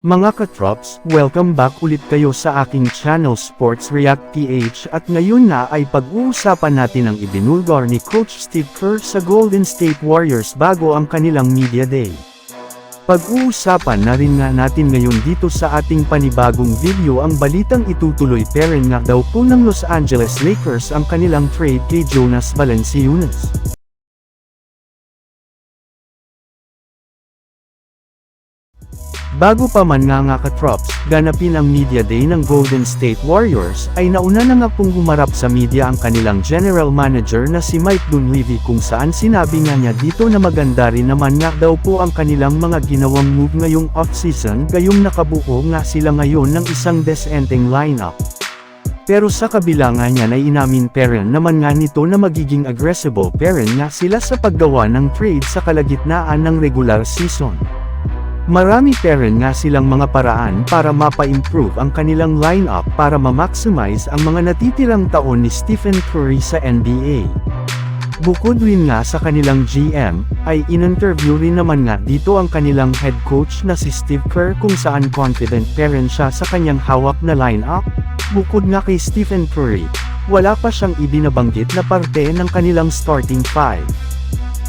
Mga katrops, welcome back ulit kayo sa aking channel Sports React PH at ngayon na ay pag-uusapan natin ang ibinulgar ni Coach Steve Kerr sa Golden State Warriors bago ang kanilang media day. Pag-uusapan na rin nga natin ngayon dito sa ating panibagong video ang balitang itutuloy pa nga daw po ng Los Angeles Lakers ang kanilang trade kay Jonas Valanciunas. Bago pa man nga nga ka-trops, ganapin ang media day ng Golden State Warriors, ay nauna na nga pong humarap sa media ang kanilang general manager na si Mike Dunleavy kung saan sinabi nga niya dito na maganda rin naman nga daw po ang kanilang mga ginawang move ngayong off-season gayong nakabuo nga sila ngayon ng isang desenteng lineup. Pero sa kabila nga niya ay inamin Perrin naman nga nito na magiging aggressive Perrin nga sila sa paggawa ng trade sa kalagitnaan ng regular season. Marami pa rin nga silang mga paraan para mapa-improve ang kanilang lineup para ma-maximize ang mga natitirang taon ni Stephen Curry sa NBA. Bukod rin nga sa kanilang GM, ay in-interview rin naman nga dito ang kanilang head coach na si Steve Kerr kung saan confident pa rin siya sa kanyang hawak na lineup. Bukod nga kay Stephen Curry, wala pa siyang ibinabanggit na parte ng kanilang starting five.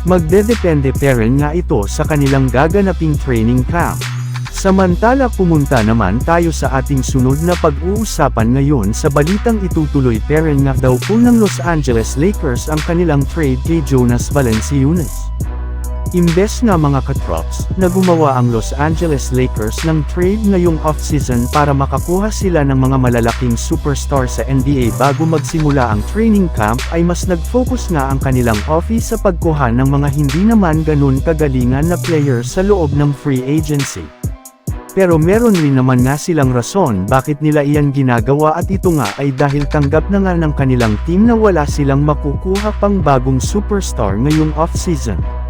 Magdedepende pa rin nga ito sa kanilang gaganaping training camp. Samantala pumunta naman tayo sa ating sunod na pag-uusapan ngayon sa balitang itutuloy pa rin nga daw po ng Los Angeles Lakers ang kanilang trade kay Jonas Valanciunas. Imbes nga mga katrops, na gumawa ang Los Angeles Lakers ng trade ngayong off-season para makakuha sila ng mga malalaking superstar sa NBA bago magsimula ang training camp ay mas nag-focus nga ang kanilang office sa pagkuha ng mga hindi naman ganun kagalingan na players sa loob ng free agency. Pero meron rin naman nga silang rason bakit nila iyan ginagawa at ito nga ay dahil tanggap na nga ng kanilang team na wala silang makukuha pang bagong superstar ngayong off-season.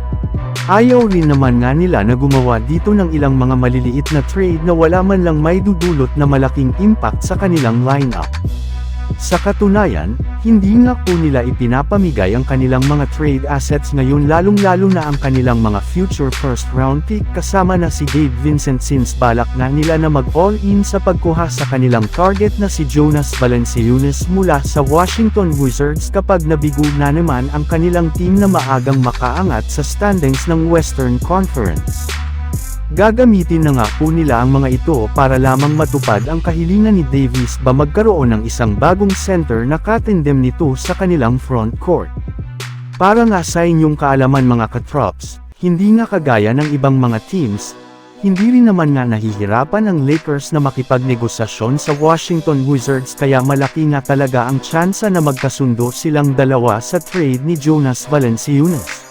Ayaw rin naman nga nila na gumawa dito ng ilang mga maliliit na trade na wala man lang may dudulot na malaking impact sa kanilang lineup. Sa katunayan, hindi nga po nila ipinapamigay ang kanilang mga trade assets ngayon lalong-lalo na ang kanilang mga future first round pick kasama na si Gabe Vincent since balak nga nila na mag-all-in sa pagkuha sa kanilang target na si Jonas Valanciunas mula sa Washington Wizards kapag nabigo na naman ang kanilang team na maagang makaangat sa standings ng Western Conference. Gagamitin na nga po nila ang mga ito para lamang matupad ang kahilingan ni Davis ba magkaroon ng isang bagong center na katendem nito sa kanilang front court. Para nga sa inyong kaalaman mga katrops, hindi nga kagaya ng ibang mga teams, hindi rin naman nga nahihirapan ang Lakers na makipagnegosasyon sa Washington Wizards kaya malaki nga talaga ang tsansa na magkasundo silang dalawa sa trade ni Jonas Valanciunas.